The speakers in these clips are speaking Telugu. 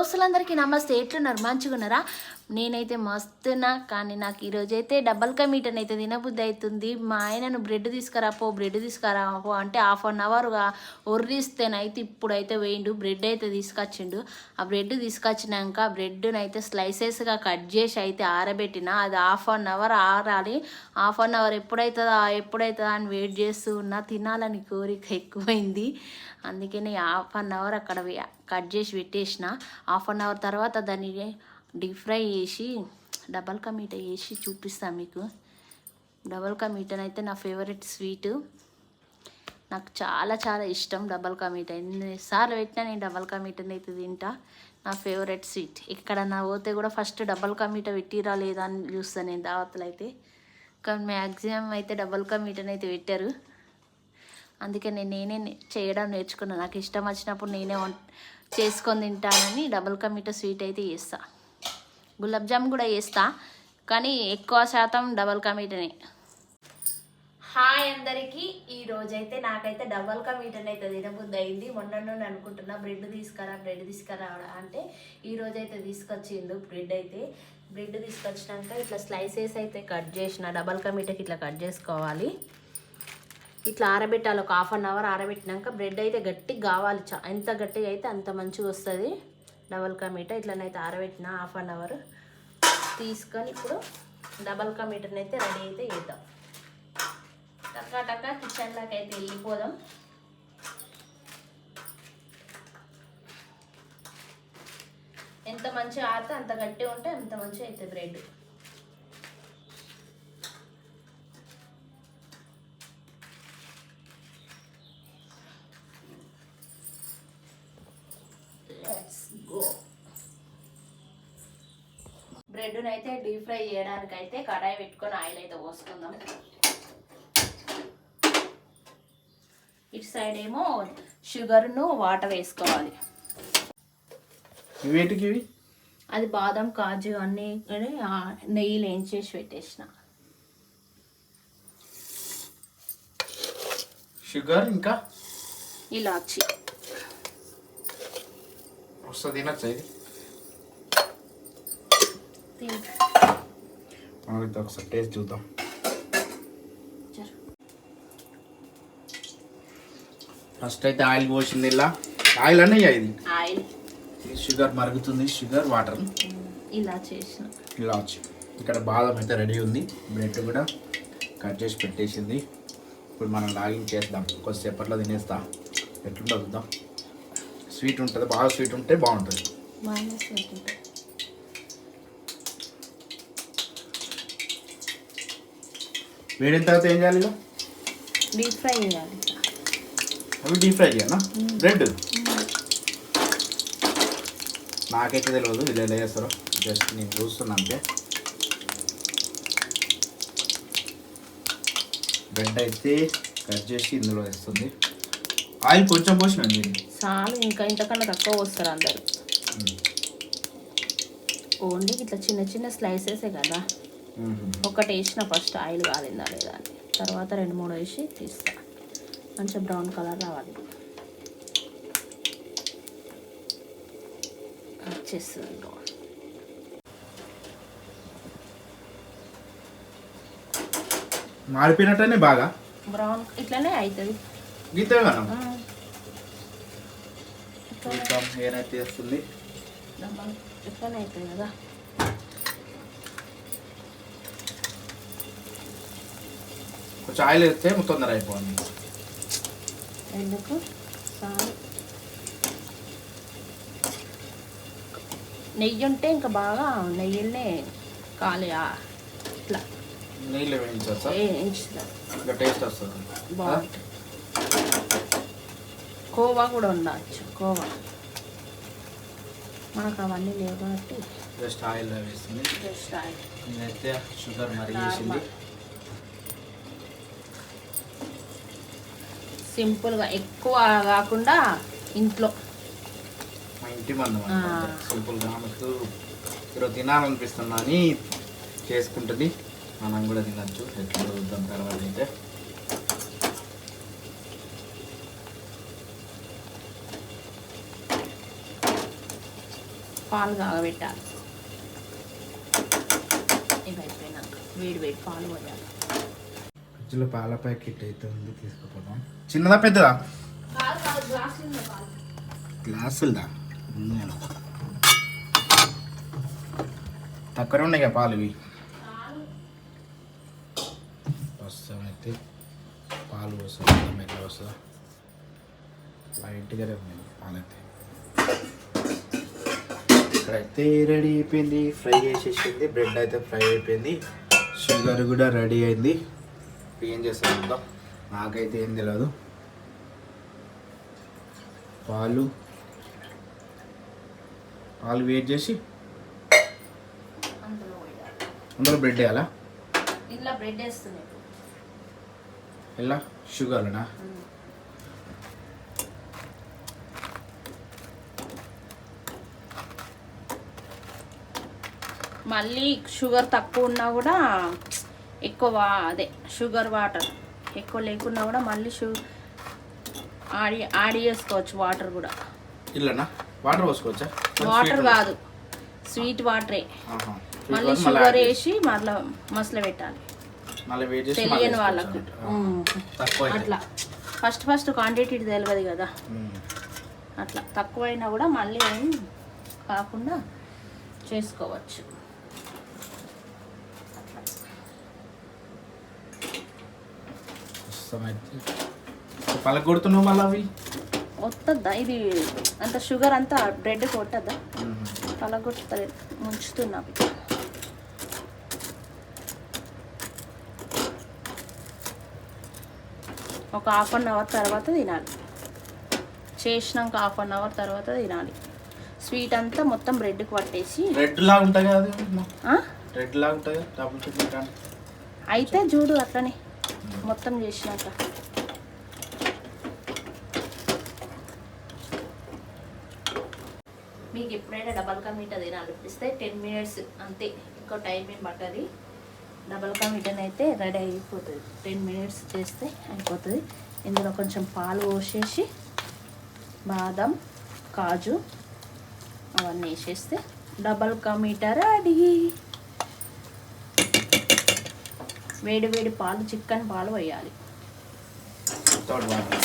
దోస్తులందరికీ నమస్తే. ఎట్లున్నారు? మంచిగున్నారా? నేనైతే మస్తున్నా. కానీ నాకు ఈరోజు అయితే డబల్ కా అయితే తినబుద్ధి అవుతుంది మా ఆయనను బ్రెడ్ తీసుకురాపో బ్రెడ్ తీసుకురాపో అంటే హాఫ్ అన్ అవర్గా ఒర్రిస్తేనైతే ఇప్పుడైతే వేయిండు. బ్రెడ్ అయితే తీసుకొచ్చిండు. ఆ బ్రెడ్ తీసుకొచ్చినాక బ్రెడ్ని అయితే స్లైసెస్గా కట్ చేసి అయితే ఆరబెట్టిన. అది హాఫ్ అన్ అవర్ ఆరాలి. హాఫ్ అన్ అవర్ ఎప్పుడవుతుందా ఎప్పుడైతుందా అని వెయిట్ చేస్తూ ఉన్నా. తినాలని కోరిక ఎక్కువైంది. అందుకని హాఫ్ అన్ అవర్ అక్కడ కట్ చేసి పెట్టేసిన. హాఫ్ అన్ అవర్ తర్వాత దాన్ని డీప్ ఫ్రై చేసి డబల్ కా మీట వేసి చూపిస్తాను మీకు. డబల్ కా మీటన్ అయితే నా ఫేవరెట్ స్వీట్. నాకు చాలా చాలా ఇష్టం డబల్ కా మీట ఎన్నిసార్లు పెట్టినా నేను డబల్ కా మీటన్ అయితే తింటా. నా ఫేవరెట్ స్వీట్. ఇక్కడ నా పోతే కూడా ఫస్ట్ డబల్ కా మీట పెట్టిరా లేదా అని చూస్తాను నేను దావతలు అయితే. కానీ మ్యాక్సిమం అయితే డబల్ కా మీటన్ అయితే పెట్టారు. అందుకే నేను నేనే చేయడం నేర్చుకున్నాను నాకు ఇష్టం వచ్చినప్పుడు నేనే చేసుకొని తింటానని డబుల్ కా మీట స్వీట్ అయితే చేస్తా. గులాబ్ జామ్ కూడా చేస్తా కానీ ఎక్కువ శాతం డబల్ కా మీటనే హాయ్ అందరికీ. ఈ రోజైతే నాకైతే డబల్ కా మీటర్ అయితే తినబుద్ధి అయింది. మొన్న నుండి అనుకుంటున్నా బ్రెడ్ తీసుకురా బ్రెడ్ తీసుకురా అంటే ఈ రోజైతే అయితే తీసుకొచ్చిండు బ్రెడ్ అయితే. బ్రెడ్ తీసుకొచ్చినాక ఇట్లా స్లైసెస్ అయితే కట్ చేసిన డబల్ కా మీటకి ఇట్లా కట్ చేసుకోవాలి. ఇట్లా ఆరబెట్టాలి ఒక హాఫ్ అన్ అవర్ ఆరబెట్టినాక బ్రెడ్ అయితే గట్టిగా కావాలి చా ఎంత గట్టిగా అయితే అంత మంచిగా వస్తుంది. డబల్ కా మీట ఇట్లనైతే ఆరబెట్టిన హాఫ్ అన్ అవర్ తీసుకొని ఇప్పుడు డబల్ కా మీటర్ని అయితే రెడీ అయితే చేద్దాం. టక్కా టక్కా కిచెన్లోకి అయితే వెళ్ళిపోదాం. ఎంత మంచిగా ఆడితే అంత గట్టిగా ఉంటే అంత మంచిగా అవుతుంది బ్రెడ్ బ్రెడ్ని అయితే డీప్ ఫ్రై చేయడానికి అయితే కడాయి పెట్టుకొని ఆయిల్ అయితే పోసుకుందాం. ఇటు సైడ్ ఏమో షుగర్ను వాటర్ వేసుకోవాలి. ఇవేటికి అది బాదం కాజు అన్నీ నెయ్యిలో వేయించేసి పెట్టేసిన. షుగర్ ఇంకా? ఇలాచి. వస్తుంది ఇది? అయితే ఒకసారి టేస్ట్ చూద్దాం. ఫస్ట్ అయితే ఆయిల్ పోసింది ఇలా. ఆయిల్ అనే ఇది? షుగర్ మరుగుతుంది షుగర్ వాటర్ ఇలా చేసిన ఇలా వచ్చి ఇక్కడ బాదం అయితే రెడీ ఉంది. బ్రెడ్ కూడా కట్ చేసి పెట్టేసింది. ఇప్పుడు మనం లాగిన్ చేద్దాం. కొద్దిసేపట్లో తినేస్తా. ఎట్లుందో చూద్దాం. స్వీట్ ఉంటుంది బాగా స్వీట్ ఉంటే బాగుంటుంది. వేడిన తర్వాత ఏం చేయాలి ఇలా డీప్ ఫ్రై చేయాలి. అవి డీప్ ఫ్రై చేయనా బ్రెడ్ నాకైతే తెలియదు వీళ్ళు ఎలా చేస్తారో. జస్ట్ నేను చూస్తున్నా అంతే. బ్రెడ్ అయితే కట్ చేసి ఇందులో వేస్తుంది. ఆయిల్ కొంచెం పోసిన చాలు ఇంకా ఇంతకన్నా తక్కువ వస్తారు అందరు. ఓన్లీ ఇట్లా చిన్న చిన్న స్లైసెసే కదా. ఒకటి వేసిన ఫస్ట్ ఆయిల్ కాలిందా లేదా అని. తర్వాత రెండు మూడు వేసి తీస్తా. మంచిగా బ్రౌన్ కలర్ రావాలి. కట్ చేస్తుంది బ్రౌన్ మాడిపోయినట్టనే బాగా? బ్రౌన్ ఇట్లనే అవుతుంది గీతే మనం చూద్దాం ఏనైతే వేస్తుంది. ఇట్లనే అవుతుంది కదా. కొంచెం ఆయిల్ వేస్తే తొందర అయిపోయింది ఎందుకు? నెయ్యి ఉంటే ఇంకా బాగా నెయ్యినే కాలి ఆ, ఇట్లా. నీళ్ళు వేయించా ఇంకా టేస్ట్ వస్తుంది. బాగుంటుంది. కోవా కూడా ఉండవచ్చు కోవా. మనకు అవన్నీ లేవు కాబట్టి. జస్ట్ ఆయిల్ వేస్తుంది జస్ట్ ఆయిల్. ఇదైతే షుగర్ మరిగేసింది. సింపుల్గా ఎక్కువ కాకుండా ఇంట్లో. మా ఇంటి మందం. సింపుల్గా ఆమెకు ఈరోజు తినాలనిపిస్తున్నా అని చేసుకుంటుంది. మనం కూడా తినచ్చు. ఎట్లా చూద్దాం తర్వాత అయితే. పాలు కాగబెట్టాలి. ఇవి అయిపోయినాక వేడి వేడి పాలు పోయాలి ఫ్రిడ్జ్లో పాల ప్యాకెట్ అయితే ఉంది తీసుకుపోదాం. చిన్నదా పెద్దదా? గ్లాసులదా? నేను తక్కువ ఉన్నాయి కదా పాలు. ఇవి వస్తామైతే పాలు వస్తుంది ఎట్లా వస్తుందా? లైట్గానే ఉన్నాయి పాలైతే. ఇక్కడైతే రెడీ అయిపోయింది ఫ్రై చేసేసింది బ్రెడ్ అయితే ఫ్రై అయిపోయింది షుగర్ కూడా రెడీ అయింది. ఏం చేస్తాం చూద్దాం. నాకైతే ఏం తెలియదు పాలు. పాలు వేట్ చేసి అందులో బ్రెడ్ వేయాలా? ఇంట్లో బ్రెడ్ వేస్తున్నాయి ఎలా? షుగర్నా మళ్ళీ షుగర్ తక్కువ ఉన్నా కూడా ఎక్కువ అదే షుగర్ వాటర్. ఎక్కువ లేకున్నా కూడా మళ్ళీ షు ఆడి యాడ్ చేసుకోవచ్చు వాటర్ కూడా. ఇల్లనా? వాటర్ పోసుకోవచ్చా? వాటర్ కాదు. స్వీట్ వాటరే. మళ్ళీ షుగర్ వేసి మళ్ళీ మసలు పెట్టాలి. తెలియని వాళ్ళకు. అట్లా. ఫస్ట్ ఫస్ట్ క్వాంటిటీ తెలియదు కదా. అట్లా. తక్కువైనా కూడా మళ్ళీ కాకుండా చేసుకోవచ్చు. వస్తామైతే పలక కొడుతున్నావు మళ్ళీ అవి? వస్తుందా ఇది అంత షుగర్ అంతా బ్రెడ్ కొట్టద్దా? పలగొట్టదు ముంచుతున్నా. ఒక హాఫ్ అన్ అవర్ తర్వాత తినాలి. చేసినాక హాఫ్ అన్ అవర్ తర్వాత తినాలి. స్వీట్ అంతా మొత్తం బ్రెడ్కి పట్టేసి. రెడ్ లాగా ఉంటుంది కదా? రెడ్ లాగా అయితే చూడు అట్లనే. మొత్తం చేసినాక. మీకు ఎప్పుడైనా డబల్ కా మీట తినాలనిపిస్తే టెన్ మినిట్స్ అంతే ఇంకో టైం ఏం పట్టది. డబల్ కా మీటన్ అయితే రెడీ అయిపోతుంది. టెన్ మినిట్స్ చేస్తే అయిపోతుంది. ఇందులో కొంచెం పాలు పోసేసి బాదం కాజు అవన్నీ వేసేస్తే డబల్ కా మీట రెడీ. వేడి వేడి పాలు చిక్కని పాలు వేయాలి. థర్డ్ వాటర్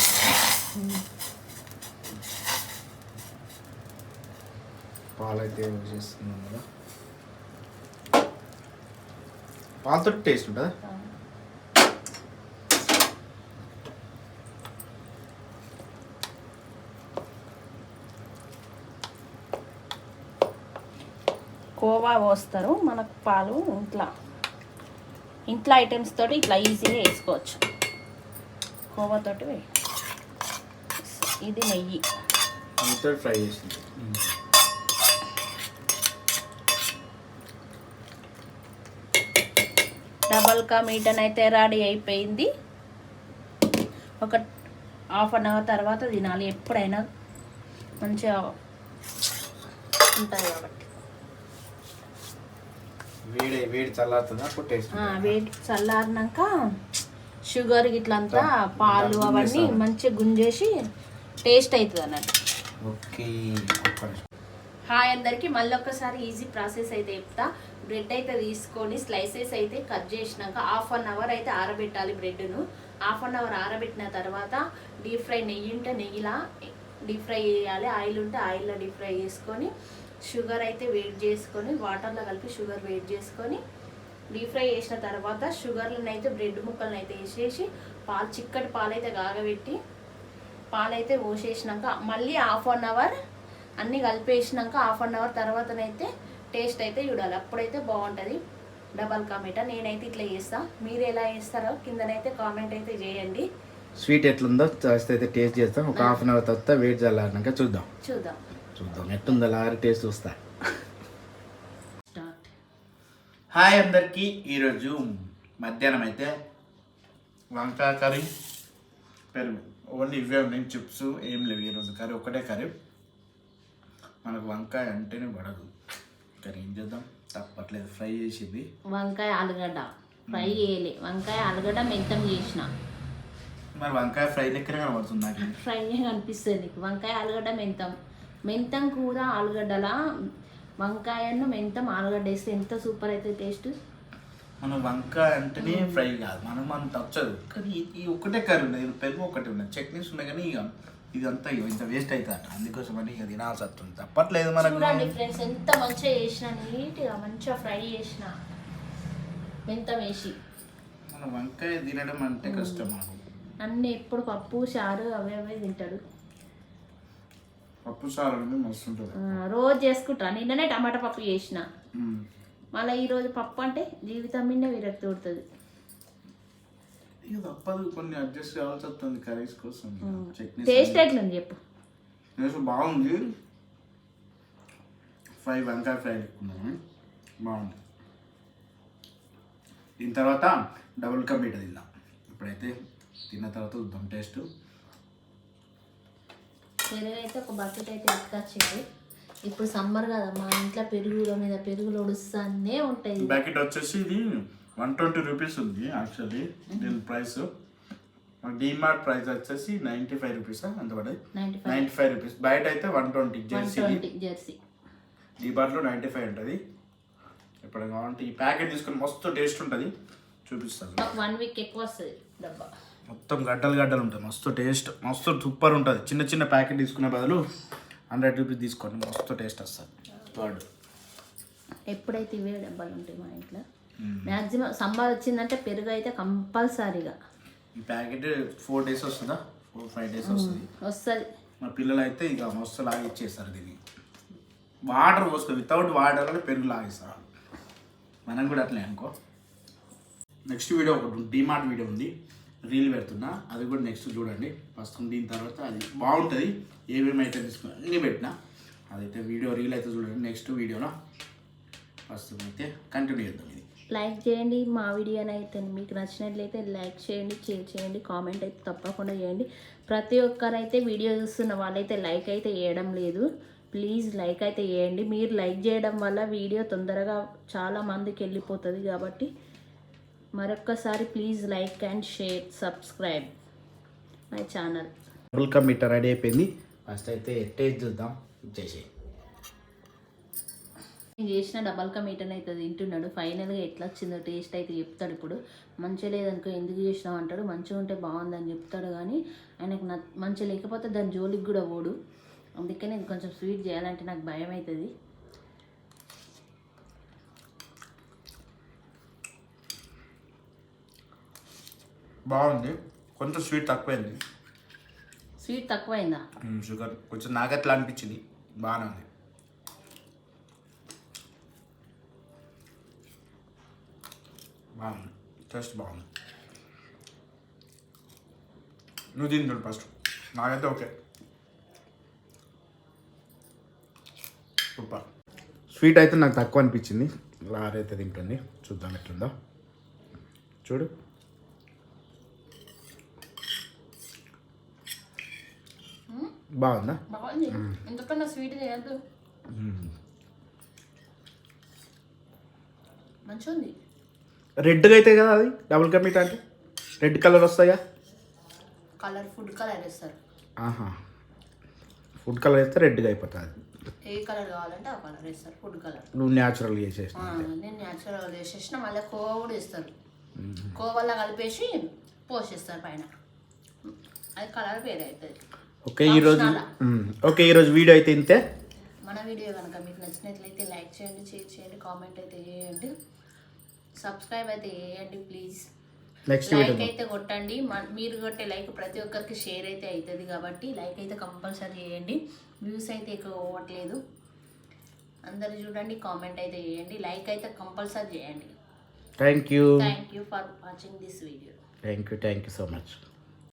పాలు అయితే చేస్తున్నాం కదా? పాలతో టేస్ట్ ఉంటుందా? కోవా పోస్తారు మనకు పాలు ఇంట్లో. ఇంట్లో ఐటమ్స్ తోటి ఇట్లా ఈజీగా వేసుకోవచ్చు. కోవా తోటి వేయి. ఇది నెయ్యి. ఫ్రై చేసింది. డబల్ కా మీటన్ అయితే రెడీ అయిపోయింది. ఒక హాఫ్ అన్ అవర్ తర్వాత తినాలి. ఎప్పుడైనా మంచిగా ఉంటుంది కాబట్టి. వేడి వేడి చల్లారుతుంది? వేడి చల్లారినాక షుగర్ ఇట్లంతా పాలు అవన్నీ. మంచిగా గుంజేసి టేస్ట్ అవుతుంది అన్నట్టు. ఓకే. హాయ్ అందరికి మళ్ళీ ఒక్కసారి ఈజీ ప్రాసెస్ అయితే చెప్తా. బ్రెడ్ అయితే తీసుకొని స్లైసెస్ అయితే కట్ చేసినాక హాఫ్ అన్ అవర్ అయితే ఆరబెట్టాలి బ్రెడ్ను హాఫ్ అన్ అవర్ ఆరబెట్టిన తర్వాత డీప్ ఫ్రై నెయ్యి ఉంటే నెయ్యిలా డీప్ ఫ్రై చేయాలి. ఆయిల్ ఉంటే ఆయిల్లో డీప్ ఫ్రై చేసుకొని షుగర్ అయితే వేడి చేసుకొని వాటర్లో కలిపి షుగర్ వేడి చేసుకొని డీప్ ఫ్రై చేసిన తర్వాత షుగర్లను అయితే బ్రెడ్ ముక్కలను అయితే వేసేసి పాలు చిక్కటి పాలు అయితే కాగబెట్టి పాలైతే పోసేసినాక మళ్ళీ హాఫ్ అన్ అవర్ అన్నీ కలిపేసినాక హాఫ్ అన్ అవర్ తర్వాతనైతే టేస్ట్ అయితే చూడాలి. అప్పుడైతే బాగుంటుంది. డబల్ కామెటా నేనైతే ఇట్లా చేస్తా. మీరు ఎలా చేస్తారో కిందనైతే కామెంట్ అయితే చేయండి. స్వీట్ ఎట్లుందో అయితే టేస్ట్ చేస్తాం. ఒక హాఫ్ అన్ అవర్ తర్వాత వెయిట్ చల్లారినాక చూద్దాం. చూద్దాం. చూద్దాం. ఎట్టుందో లారీ టేస్ట్ చూస్తా. స్టార్ట్. హాయ్ అందరికీ ఈరోజు మధ్యాహ్నం అయితే వంకాయ కర్రీ పెరుగు. ఓన్లీ ఇవే ఉన్నాయి చిప్స్ ఏం లేవు ఈరోజు. కర్రీ ఒకటే కర్రీ. మనకు వంకాయ అంటేనే పడదు కర్రీ ఏం చేద్దాం? తప్పట్లేదు ఫ్రై చేసింది. వంకాయ ఆలుగడ్డ. ఫ్రై చేయలే. వంకాయ ఆలుగడ్డ మెంతం చేసిన. మరి వంకాయ ఫ్రై లెక్కనే కనబడుతుంది నాకు. ఫ్రై అనిపిస్తుంది నీకు. వంకాయ ఆలుగడ్డ మెంతం. మెంతం కూర ఆలుగడ్డలా? వంకాయను మెంతం ఆలుగడ్డ వేస్తే ఎంత సూపర్ అయితే టేస్ట్ మనం వంకాయ అంటేనే ఫ్రై కాదు. మనం అంత వచ్చదు. కానీ ఈ- ఒక్కటే కర్రీ ఉన్నది. పెరుగు ఒకటి ఉన్నది. చట్నీస్ ఉన్నాయి కానీ ఇక ఇదంతా ఇంత వేస్ట్ అవుతుంది అందుకోసం అని ఇక తినాల్సి వస్తుంది. తప్పట్లేదు మనకు. చూడండి ఫ్రెండ్స్ ఎంత మంచిగా చేసిన నీట్గా మంచిగా ఫ్రై చేసిన మెంతం వేసి. మనం వంకాయ తినడం అంటే కష్టం మనకు అన్నీ ఎప్పుడు పప్పు చారు అవే అవే తింటాడు. పప్పు సార్ అనేది మస్తు ఉంటుంది రోజు చేసుకుంటా. నిన్ననే టమాటా పప్పు చేసిన. మళ్ళీ ఈరోజు పప్పు అంటే జీవితం మీదే విరక్తి పుడుతుంది. ఇక తప్పదు. కొన్ని అడ్జస్ట్ కావాల్సి వస్తుంది కర్రీస్ కోసం. చట్నీ టేస్ట్ ఎట్లుంది చెప్పు? టేస్ట్ బాగుంది. ఫ్రై వంకాయ ఫ్రై ఎక్కున్నాము బాగుంది. దీని తర్వాత డబుల్ కా మీట తిందాం. ఇప్పుడైతే తిన్న తర్వాత చూద్దాం టేస్ట్. పెరుగు అయితే ఒక బకెట్ అయితే ఎత్తుకొచ్చింది. ఇప్పుడు సమ్మర్ కదా మా ఇంట్లో పెరుగుల మీద పెరుగులు ఒడుస్తానే ఉంటాయి. ప్యాకెట్ వచ్చేసి ఇది వన్ ట్వంటీ రూపీస్ ఉంది యాక్చువల్లీ దీని ప్రైస్ డిమార్ట్ ప్రైస్ వచ్చేసి నైంటీ ఫైవ్ రూపీస్ అంత పడేది నైంటీ ఫైవ్ రూపీస్ బయట అయితే వన్ ట్వంటీ జెర్సీ జెర్సీ డిబార్లో నైంటీ ఫైవ్ ఉంటుంది. ఇప్పుడు కావాలంటే ఈ ప్యాకెట్ తీసుకొని మస్తు టేస్ట్ ఉంటుంది. చూపిస్తాను. వన్ వీక్ ఎక్కువ వస్తుంది డబ్బా. మొత్తం గడ్డలు గడ్డలు ఉంటాయి. మస్తు టేస్ట్ మస్తు సూపర్ ఉంటుంది. చిన్న చిన్న ప్యాకెట్ తీసుకునే బదులు హండ్రెడ్ రూపీస్ తీసుకోండి. మస్తు టేస్ట్ వస్తుంది. థర్డ్ ఎప్పుడైతే ఇవే డబ్బాలు ఉంటాయి మా ఇంట్లో మ్యాక్సిమం సమ్మర్ వచ్చిందంటే పెరుగు అయితే కంపల్సరీగా. ఈ ప్యాకెట్ ఫోర్ డేస్ వస్తుందా? ఫోర్ ఫైవ్ డేస్ వస్తుంది. వస్తుంది. మా పిల్లలు అయితే ఇక మస్తు లాగిచ్చేస్తారు దీన్ని. వాటర్ పోసుకో వితౌట్ వాటర్ పెరుగు లాగిస్తారు. మనం కూడా అట్లే అనుకో. నెక్స్ట్ వీడియో ఒకటి డిమార్ట్ వీడియో ఉంది. రీల్ పెడుతున్నా అది కూడా నెక్స్ట్ చూడండి. ప్రస్తుతం దీని తర్వాత అది బాగుంటుంది. ఏమేమి అయితే తీసుకున్నా అన్నీ పెట్టినా అదైతే వీడియో రీల్ అయితే చూడండి నెక్స్ట్ వీడియోలో. ప్రస్తుతం అయితే కంటిన్యూ చేద్దాం ఇది. లైక్ చేయండి మా వీడియోని అయితే మీకు నచ్చినట్లయితే లైక్ చేయండి షేర్ చేయండి కామెంట్ అయితే తప్పకుండా చేయండి. ప్రతి ఒక్కరైతే వీడియో చూస్తున్న వాళ్ళైతే లైక్ అయితే వేయడం లేదు. ప్లీజ్ లైక్ అయితే వేయండి మీరు లైక్ చేయడం వల్ల వీడియో తొందరగా చాలా మందికి వెళ్ళిపోతుంది కాబట్టి. మరొక్కసారి please like and share subscribe my channel double ka meetha ready అయిపోయింది. ఫస్ట్ అయితే టేస్ట్ చూద్దాం. చేసి నేను చేసిన డబల్ కా మీటన్ అయితే తింటున్నాడు. ఫైనల్గా ఎట్లా వచ్చిందో టేస్ట్ అయితే చెప్తాడు ఇప్పుడు. మంచిగా లేదనుకో ఎందుకు చేసినావు అంటాడు. మంచిగా ఉంటే బాగుందని చెప్తాడు కానీ ఆయనకు మంచిగా లేకపోతే దాని జోలికి కూడా పోడు. అందుకే నేను కొంచెం స్వీట్ చేయాలంటే నాకు భయం అవుతుంది. బాగుంది. కొంచెం స్వీట్ తక్కువైంది. స్వీట్ తక్కువైందా? షుగర్ కొంచెం నాకట్లా అనిపించింది. బాగానే ఉంది. బాగుంది. టేస్ట్ బాగుంది. నువ్వు తింటాడు ఫస్ట్ నాకైతే ఓకే. సూపర్. స్వీట్ అయితే నాకు తక్కువ అనిపించింది. లారైతే తింటుంది. చూద్దాం ఎట్లుందో. చూడు. బాగుందా? బాగుంది. ఎందుకన్నా స్వీట్ చేయద్దు మంచిగా ఉంది రెడ్గా అయితే కదా అది డబుల్ కమీట అంటే? రెడ్ కలర్ వస్తాయా? కలర్ ఫుడ్ కలర్ వేస్తారు. ఆహా. ఫుడ్ కలర్ వేస్తే రెడ్గా అయిపోతుంది. ఏ కలర్ కావాలంటే ఆ కలర్ వేస్తారు ఫుడ్ కలర్ నువ్వు న్యాచురల్గా చేసేసి నేను న్యాచురల్గా చేసేసిన మళ్ళీ కోవా కూడా ఇస్తారు కోవల్లా కలిపేసి పోసేస్తారు పైన. అది కలర్ వేరే అవుతుంది ఓకే ఈరోజు. ఓకే ఈరోజు వీడియో అయితే ఇంతే. మన వీడియో కనుక మీకు నచ్చినట్లయితే లైక్ చేయండి షేర్ చేయండి కామెంట్ అయితే చేయండి. సబ్స్క్రైబ్ అయితే చేయండి ప్లీజ్. నెక్స్ట్ లైక్ అయితే కొట్టండి. మీరు కొట్టే లైక్ ప్రతి ఒక్కరికి షేర్ అయితే అవుతుంది కాబట్టి లైక్ అయితే కంపల్సరీ చేయండి. వ్యూస్ అయితే ఎక్కువ పోవట్లేదు. అందరు చూడండి కామెంట్ అయితే చేయండి. లైక్ అయితే కంపల్సరీ చేయండి. Thank you thank you for watching this video thank you thank you so much